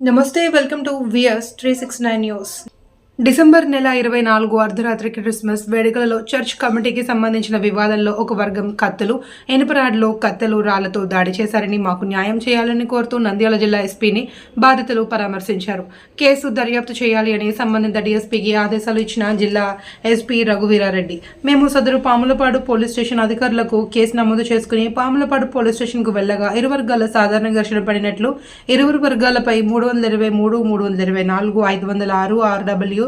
Namaste, welcome to VS 369 News. December నెల ఇరవై నాలుగు అర్ధరాత్రి క్రిస్మస్ వేడుకలలో చర్చ్ కమిటీకి సంబంధించిన వివాదంలో ఒక వర్గం కత్తులు ఎనుపరాడ్లో కత్తెలు రాళ్ళతో దాడి చేశారని మాకు న్యాయం చేయాలని కోరుతూ నంద్యాల జిల్లా ఎస్పీని బాధితులు పరామర్శించారు. కేసు దర్యాప్తు చేయాలి అని సంబంధిత డీఎస్పీకి ఆదేశాలు ఇచ్చిన జిల్లా ఎస్పీ రఘువీరారెడ్డి. మేము సదరు పాములపాడు పోలీస్ స్టేషన్ అధికారులకు కేసు నమోదు చేసుకుని పాములపాడు పోలీస్ స్టేషన్కు వెళ్ళగా ఇరు వర్గాల సాధారణ ఘర్షణ పడినట్లు ఇరువురు వర్గాలపై మూడు వందల ఇరవై మూడు మూడు వందల ఇరవై నాలుగు ఐదు వందల ఆరు ఆర్డబ్ల్యూ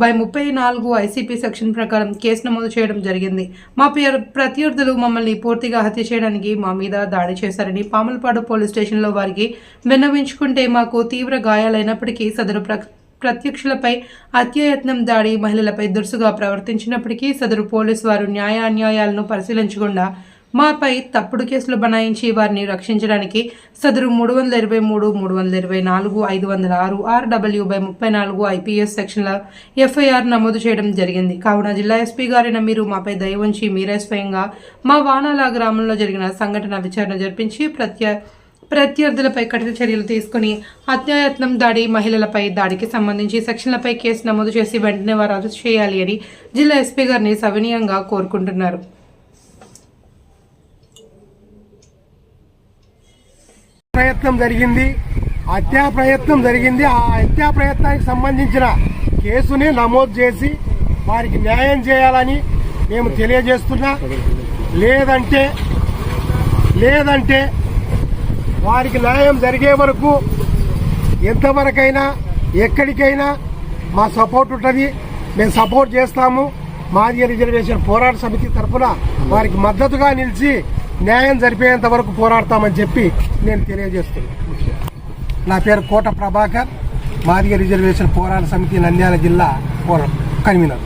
బై ముప్పై నాలుగు ఐసీపీ సెక్షన్ ప్రకారం కేసు నమోదు చేయడం జరిగింది. మా పేరు ప్రత్యర్థులు మమ్మల్ని పూర్తిగా హత్య చేయడానికి మా మీద దాడి చేశారని పాములపాడు పోలీస్ స్టేషన్లో వారికి విన్నవించుకుంటే మాకు తీవ్ర గాయాలైనప్పటికీ సదరు ప్ర ప్రత్యక్షులపై అత్యయత్నం దాడి మహిళలపై దురుసుగా ప్రవర్తించినప్పటికీ సదరు పోలీసు వారు న్యాయ అన్యాయాలను పరిశీలించకుండా మాపై తప్పుడు కేసులు బనాయించి వారిని రక్షించడానికి సదరు మూడు వందల ఇరవై మూడు మూడు వందల ఇరవై నాలుగు ఐదు వందల ఆరు ఆర్డబ్ల్యూ బై ముప్పై నాలుగు ఐపీఎస్ సెక్షన్ల ఎఫ్ఐఆర్ నమోదు చేయడం జరిగింది. కావున జిల్లా ఎస్పీ గారైన మీరు మాపై దయ ఉంచి మీరే స్వయంగా మా వానాల గ్రామంలో జరిగిన సంఘటన విచారణ జరిపించి ప్రత్య ప్రత్యర్థులపై కఠిన చర్యలు తీసుకుని హత్యాయత్నం దాడి మహిళలపై దాడికి సంబంధించి సెక్షన్లపై కేసు నమోదు చేసి వెంటనే వారు అరెస్ట్ చేయాలి అని జిల్లా ఎస్పీ గారిని సవినీయంగా కోరుకుంటున్నారు. ప్రయత్నం జరిగింది. హత్యా ప్రయత్నం జరిగింది. ఆ హత్యా ప్రయత్నానికి సంబంధించిన కేసుని నమోదు చేసి వారికి న్యాయం చేయాలని మేము తెలియజేస్తున్నా. లేదంటే లేదంటే వారికి న్యాయం జరిగే వరకు ఎంతవరకైనా ఎక్కడికైనా మా సపోర్ట్ ఉంటుంది. మేము సపోర్ట్ చేస్తాము. మాదిగ రిజర్వేషన్ పోరాట సమితి తరఫున వారికి మద్దతుగా నిలిచి న్యాయం జరిపేంత వరకు పోరాడతామని చెప్పి నేను తెలియజేస్తున్నాను. నా పేరు కోట ప్రభాకర్. మాదిగ రిజర్వేషన్ పోరాట సమితి నంద్యాల జిల్లా పోరా కన్వీనర్.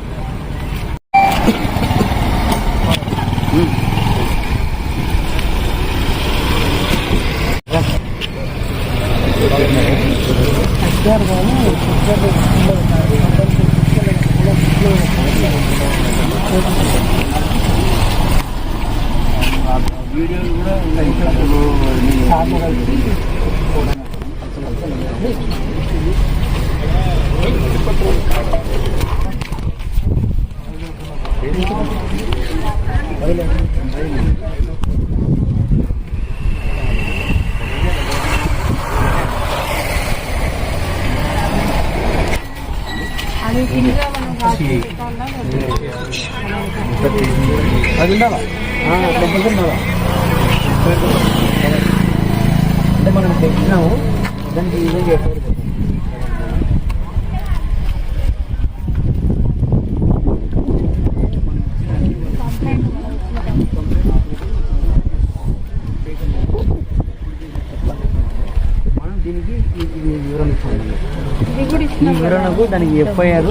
అది ఉండాలా ఉండాలా అంటే మనం తెచ్చినాము దానికి ఏం చేస్తారు? మనం దీనికి ఈ- ఈ వివరణ ఇచ్చామండి ఈ వివరణకు దానికి ఎఫ్ఐఆర్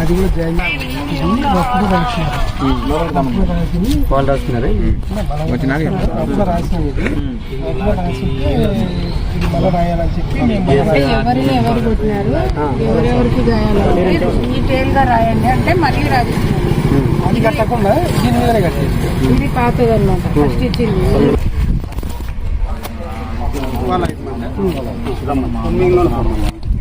అది కూడా జాయిన్ వాళ్ళు రాస్తున్నారు వచ్చినాక ఎవరిని ఎవరు కొట్టినారు ఎవరెవరికి గాయాలు డీటెయిల్గా రాయండి అంటే మళ్ళీ రాసిస్తున్నారు అది కట్టకుండా దీని మీదనే ఇది పాతది అనమాట ఫస్ట్ ఇచ్చింది.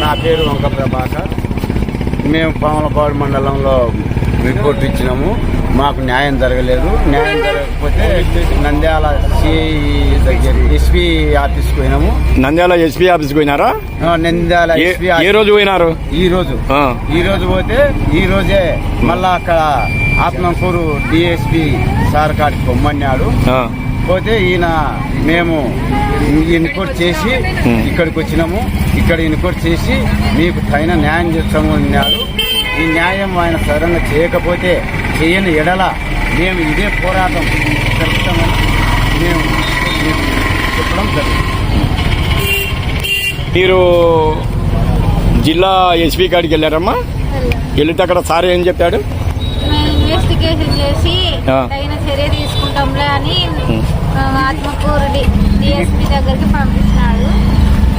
నా పేరు వంక ప్రభాకర్ మేము పాములపాడు మండలంలో రిపోర్ట్ ఇచ్చినాము. మాకు న్యాయం జరగలేదు. న్యాయం జరగకపోతే నంద్యాల సిఐ దగ్గర ఎస్పీ ఆఫీస్కి పోయినాము. నంద్యాల ఎస్పీ ఆఫీస్కి పోయినారా? నంద్యాల ఏ- ఎస్పీ ఏ రోజు పోయినారు? ఈ రోజు. ఆ. ఈ రోజు పోతే ఈ రోజే మళ్ళా అక్కడ ఆత్మకూరు డిఎస్పి సార్ కాడికి పొమ్మన్నాడు. ఆ, పోతే ఈయన మేము ఎన్నికోట్ చేసి ఇక్కడికి వచ్చినాము. ఇక్కడ ఎన్నికోట్ చేసి మీకు తగిన న్యాయం చేస్తాము అన్నారు. ఈ న్యాయం ఆయన సరంగా చేయకపోతే చేయని ఎడల మేము ఇదే పోరాటం జరుపుతామని మేము మీకు చెప్పడం జరుగుతుంది. మీరు జిల్లా ఎస్పీ కాడికి వెళ్ళారమ్మా? వెళితే అక్కడ సార్ ఏం చెప్పాడు? ఇన్వెస్టిగేషన్ చేసి చర్య తీసుకుంటాంలే అని ఆ, ఆత్మకూరు డిఎస్పీ దగ్గరికి పంపించినాడు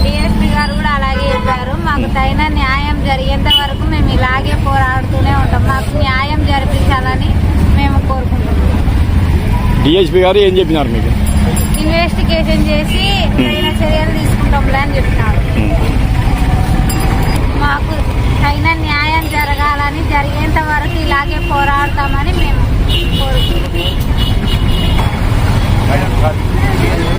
డిఎస్పీ గారు కూడా అలాగే చెప్పారు. మాకు తగిన న్యాయం జరిగేంత వరకు మేము ఇలాగే పోరాడుతూనే ఉంటాం. మాకు న్యాయం జరిపించాలని మేము కోరుకుంటున్నాం. డిఎస్పీ గారు ఏం చెప్పినారు మీకు? ఇన్వెస్టిగేషన్ చేసి తగిన చర్యలు తీసుకుంటాంలే అని చెప్పినాడు.